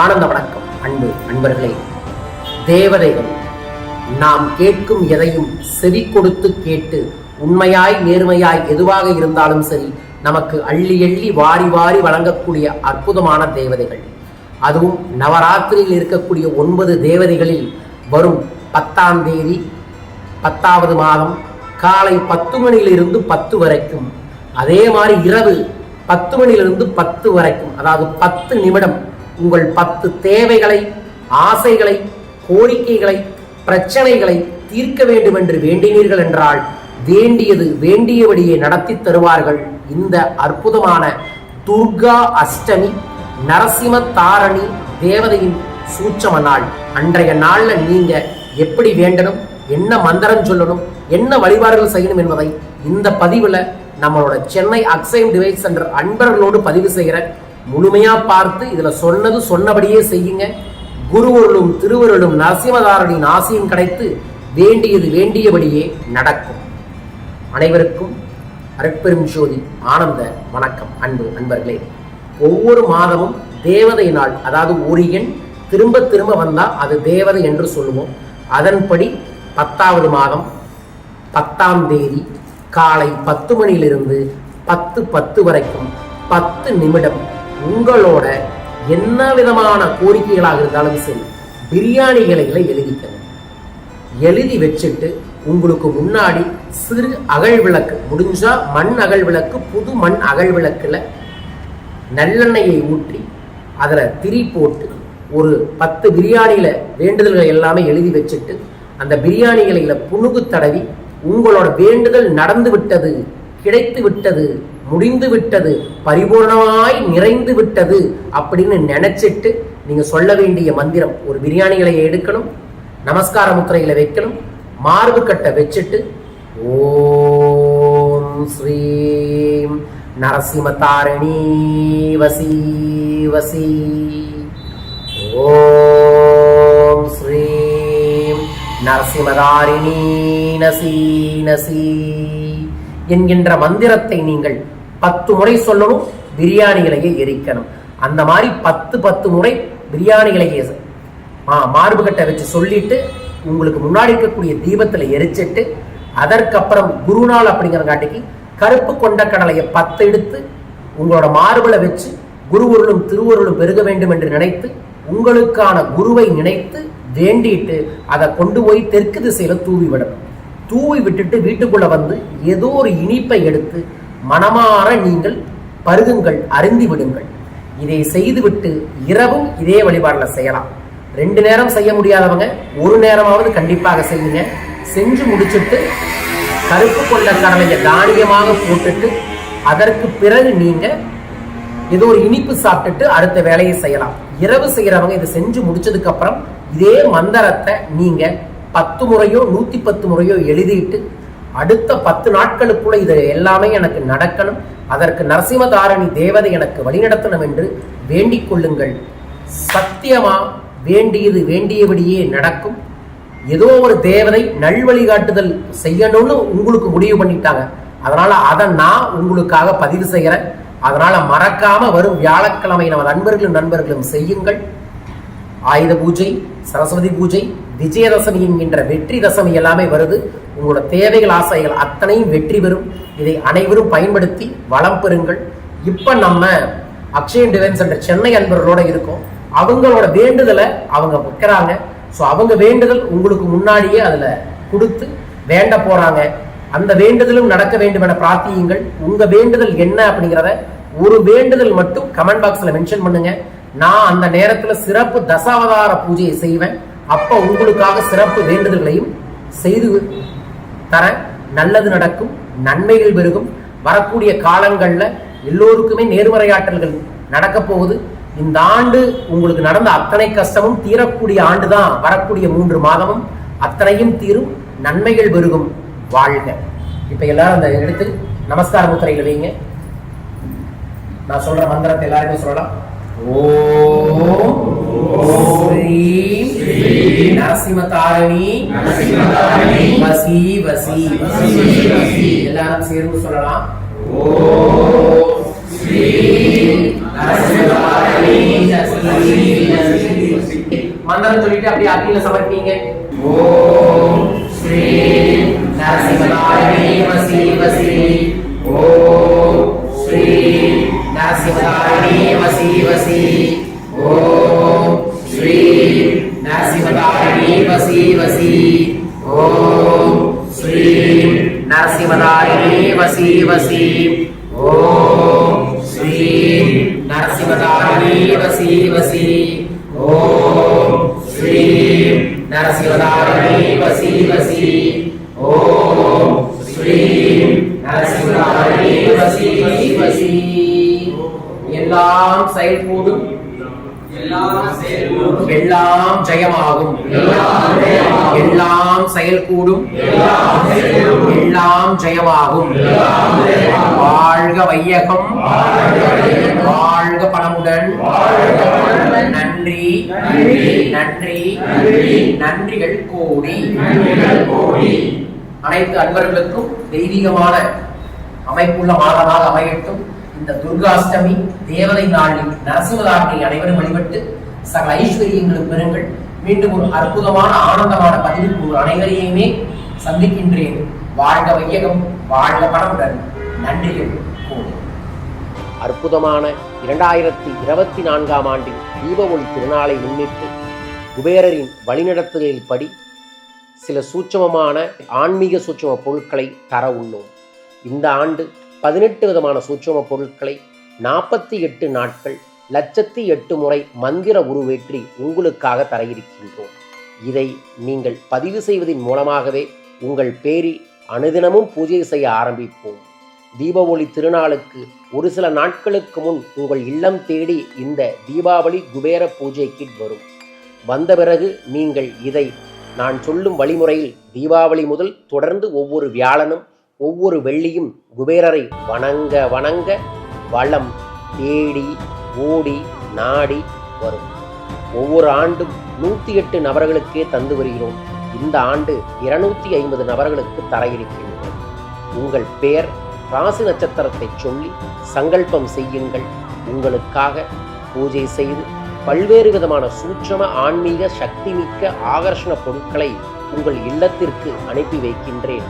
ஆனந்த வணக்கம் அன்பு அன்பர்களே தேவதைகள் நாம் கேட்கும் எதையும் செவி கொடுத்து கேட்டு உண்மையாய் நேர்மையாய் எதுவாக இருந்தாலும் சரி நமக்கு அள்ளி எள்ளி வாரி வாரி வழங்கக்கூடிய அற்புதமான தேவதைகள். அதுவும் நவராத்திரியில் இருக்கக்கூடிய ஒன்பது தேவதைகளில் வரும் பத்தாம் தேதி பத்தாவது மாதம் காலை பத்து மணியிலிருந்து பத்து வரைக்கும். அதே மாதிரி இரவு பத்து மணியிலிருந்து பத்து வரைக்கும் அதாவது பத்து நிமிடம் உங்கள் பத்து தேவைகளை ஆசைகளை கோரிக்கைகளை பிரச்சனைகளை தீர்க்க வேண்டும் என்று வேண்டினீர்கள் என்றால் வேண்டியது வேண்டியபடியே நடத்தி தருவார்கள். இந்த அற்புதமான துர்கா அஷ்டமி நரசிம்ம தாரணி தேவதையின் சூட்சம நாள். அன்றைய நாளில் நீங்க எப்படி வேண்டணும் என்ன மந்திரம் சொல்லணும் என்ன வழிபாடுகள் செய்யணும் என்பதை இந்த பதிவில் நம்மளோட சென்னை அக்ஸைம் டிவைஸ் சென்டர் அன்பர்களோடு பதிவு செய்கிற முழுமையாக பார்த்து இதில் சொன்னது சொன்னபடியே செய்யுங்க. குருவருளும் திருவருளும் நரசிம்மதாரனின் ஆசையும் கிடைத்து வேண்டியது வேண்டியபடியே நடக்கும். அனைவருக்கும் அருட்பெரும் ஜோதி ஆனந்த வணக்கம் அன்பு அன்பர்களே ஒவ்வொரு மாதமும் தேவதை நாள் அதாவது ஒரு எண் திரும்ப திரும்ப வந்தால் அது தேவதை என்று சொல்லுவோம். அதன்படி பத்தாவது மாதம் பத்தாம் தேதி காலை பத்து மணியிலிருந்து பத்து பத்து வரைக்கும் பத்து நிமிடம் உங்களோட என்ன விதமான கோரிக்கைகளாக இருந்தாலும் சரி பிரியாணி இலைகளை எழுதிக்கணும். எழுதி வச்சுட்டு உங்களுக்கு முன்னாடி சிறு அகழ் விளக்கு முடிஞ்சா மண் அகழ் விளக்கு புது மண் அகழ் விளக்கில் நல்லெண்ணெயை ஊற்றி அதில் திரி போட்டு ஒரு பத்து பிரியாணியில் வேண்டுதல்கள் எல்லாமே எழுதி வச்சுட்டு அந்த பிரியாணி இலையில புணுகு தடவி உங்களோட வேண்டுதல் நடந்து விட்டது கிடைத்து விட்டது முடிந்து விட்டது பரிபூர்ணமாய் நிறைந்து விட்டது அப்படின்னு நினைச்சிட்டு நீங்க சொல்ல வேண்டிய மந்திரம் ஒரு பிரியாணி இலையை எடுக்கணும் நமஸ்கார முத்திரையில வைக்கணும் மார்பு கட்டை வச்சுட்டு ஓம் ஸ்ரீம் நரசிம்மதாரணி வசி வசி. ஓம் ஸ்ரீம் நரசிம்மதாரிணி நசி நசி. என்கின்ற மந்திரத்தை நீங்கள் பத்து முறை சொல்லணும் பிரியாணிகளையே எரிக்கணும். அந்த மாதிரி பத்து பத்து முறை பிரியாணிகளையே மார்புகட்டை வச்சு சொல்லிட்டு உங்களுக்கு முன்னாடி இருக்கக்கூடிய தீபத்தில் எரிச்சிட்டு அதற்கப்புறம் குருநாள் அப்படிங்கிறங்காட்டிக்கு கருப்பு கொண்ட கடலையை பத்து எடுத்து உங்களோட மார்பில் வச்சு குருவருளும் திருவருளும் பெருக வேண்டும் என்று நினைத்து உங்களுக்கான குருவை நினைத்து வேண்டிட்டு அதை கொண்டு போய் தெற்கு திசையில தூவி விடணும். தூவி விட்டுட்டு வீட்டுக்குள்ள வந்து ஏதோ ஒரு இனிப்பை எடுத்து மனமாற நீங்கள் பருகுங்கள் அருந்தி விடுங்கள். இதை செய்துவிட்டு இரவும் இதே வழிபாடில் செய்யலாம். ரெண்டு நேரம் செய்ய முடியாதவங்க ஒரு நேரமாவது கண்டிப்பாக செய்யுங்க. செஞ்சு முடிச்சுட்டு கருப்பு கொண்ட கடலையை தானியமாக போட்டுட்டு அதற்கு பிறகு நீங்க ஏதோ ஒரு இனிப்பு சாப்பிட்டுட்டு அடுத்த வேலையை செய்யலாம். இரவு செய்யறவங்க இதை செஞ்சு முடிச்சதுக்கு அப்புறம் இதே மந்திரத்தை நீங்க பத்து முறையோ நூற்றி பத்து முறையோ எழுதிட்டு அடுத்த பத்து நாட்களுக்குள்ள இது எல்லாமே எனக்கு நடக்கணும். அதற்கு நரசிம்மதாரணி தேவதை எனக்கு வழிநடத்தணும் என்று வேண்டிக் கொள்ளுங்கள். சத்தியமா வேண்டியது வேண்டியபடியே நடக்கும். ஏதோ ஒரு தேவதை நல்வழிகாட்டுதல் செய்யணும்னு உங்களுக்கு முடிவு பண்ணிட்டாங்க. அதனால அதை நான் உங்களுக்காக பதிவு செய்கிறேன் அதனால மறக்காம வரும் வியாழக்கிழமை நமது நண்பர்களும் நண்பர்களும் செய்யுங்கள். ஆயுத பூஜை சரஸ்வதி பூஜை விஜயதசமி என்கின்ற வெற்றி தசமி எல்லாமே வருது. உங்களோட தேவைகள் ஆசைகள் அத்தனையும் வெற்றி பெறும். இதை அனைவரும் பயன்படுத்தி வளம் பெறுங்கள். இப்போ நம்ம அக்ஷயன் டிவைன் சென்டர் சென்னை அன்பர்களோட இருக்கோம். அவங்களோட வேண்டுதலை அவங்க வைக்கிறாங்க. ஸோ அவங்க வேண்டுதல் உங்களுக்கு முன்னாடியே அதில் கொடுத்து வேண்ட போகிறாங்க அந்த வேண்டுதலும் நடக்க வேண்டும் என பிரார்த்தியுங்கள். உங்கள் வேண்டுதல் என்ன அப்படிங்கிறத ஒரு வேண்டுதல் மட்டும் கமெண்ட் பாக்ஸில் மென்ஷன் பண்ணுங்க. நான் அந்த நேரத்தில் சிறப்பு தசாவதார பூஜையை செய்வேன். அப்ப உங்களுக்காக சிறப்பு வேண்டுதல்களையும் செய்து தர நல்லது நடக்கும் நன்மைகள் பெருகும். வரக்கூடிய காலங்கள்ல எல்லோருக்குமே நேர்மறையாற்றல்கள் நடக்க போகுது. இந்த ஆண்டு உங்களுக்கு நடந்த அத்தனை கஷ்டமும் தீரக்கூடிய ஆண்டு தான் வரக்கூடிய மூன்று மாதமும் அத்தனையும் தீரும் நன்மைகள் பெருகும். வாழ்க. இப்ப எல்லாரும் அந்த எடுத்து நமஸ்கார முத்திரையில் வைங்க. நான் சொல்ற மந்திரத்தை எல்லாருமே சொல்லலாம். எல்லாரும் சேர்ந்து சொல்லலாம். மந்திரம் சொல்லிட்டு அப்படியே அக்னியில சமர்ப்பீங்க. ஓம் ஸ்ரீ நரசிம்மதாய வசி வசி ஓம் ஸ்ரீ நரசிம்மதாய வசி வசி ஓம் ஸ்ரீ நரசிம்மதாய வசி வசி ஓம் ஸ்ரீ நரசிம்மதாய வசி வசி எல்லாம் செயல்கூடும் எல்லாம் செயல்கூடும் எல்லாம் ஜெயமாகும் செயல்கூடும். எல்லாம் எல்லாம் ஜெயமாகும். வாழ்க வையகம். வாழ்க பணமுடன். நன்றி. நன்றி. நன்றிகள் கோடி. அனைத்து அன்பர்களுக்கும் தெய்வீகமான அமைப்புள்ள மாதமாக அமையட்டும். இந்த துர்காஷ்டமி தேவதை நாளில் நரசிம்மதாரனை அனைவரும் வழிபட்டு சகல ஐஸ்வர்யங்களும் பெறுங்கள். மீண்டும் ஒரு அற்புதமான ஆனந்தமான பதிவில் உங்கள் அனைவரையுமே சந்திக்கின்றேன். வாழ்க வையகம். வாழ்க பணமுடன் நன்றிகள். கூடி. அற்புதமான இரண்டாயிரத்தி இருபத்தி நான்காம் ஆண்டின் தீப ஒளி திருநாளை முன்னிட்டு குபேரரின் வழிநடத்துதலில் படி சில சூட்சமமான ஆன்மீக சூட்சம பொருட்களை தர உள்ளோம். இந்த ஆண்டு பதினெட்டு விதமான சூட்சம பொருட்களை நாற்பத்தி எட்டு நாட்கள் லட்சத்தி எட்டு முறை மந்திர உருவேற்றி உங்களுக்காக தர இருக்கின்றோம் இதை நீங்கள் பதிவு செய்வதன் மூலமாகவே உங்கள் பேரில் அனுதினமும் பூஜை செய்ய ஆரம்பிப்போம். தீப ஒளி திருநாளுக்கு ஒரு சில நாட்களுக்கு முன் உங்கள் இல்லம் தேடி இந்த தீபாவளி குபேர பூஜை கிட் வரும். வந்த பிறகு நீங்கள் இதை நான் சொல்லும் வழிமுறையில் தீபாவளி முதல் தொடர்ந்து ஒவ்வொரு வியாழனும் ஒவ்வொரு வெள்ளியும் குபேரரை வணங்க வணங்க வளம் தேடி ஓடி நாடி வரும். ஒவ்வொரு ஆண்டும் நூற்றி எட்டு நபர்களுக்கே தந்து வருகிறோம். இந்த ஆண்டு இருநூத்தி ஐம்பது நபர்களுக்கு தர இருக்கின்றோம் உங்கள் பெயர் ராசி நட்சத்திரத்தை சொல்லி சங்கல்பம் செய்யுங்கள். உங்களுக்காக பூஜை செய்து பல்வேறு விதமான சூட்சம ஆன்மீக சக்திமிக்க ஆகர்ஷண பொருட்களை உங்கள் இல்லத்திற்கு அனுப்பி வைக்கின்றேன்.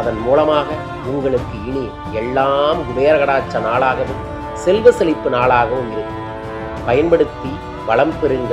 அதன் மூலமாக உங்களுக்கு இனி எல்லாம் குபேரகடாச்ச நாளாகவும் செல்வ செழிப்பு நாளாகவும் இருக்கும் பயன்படுத்தி வளம் பெறுங்கள்.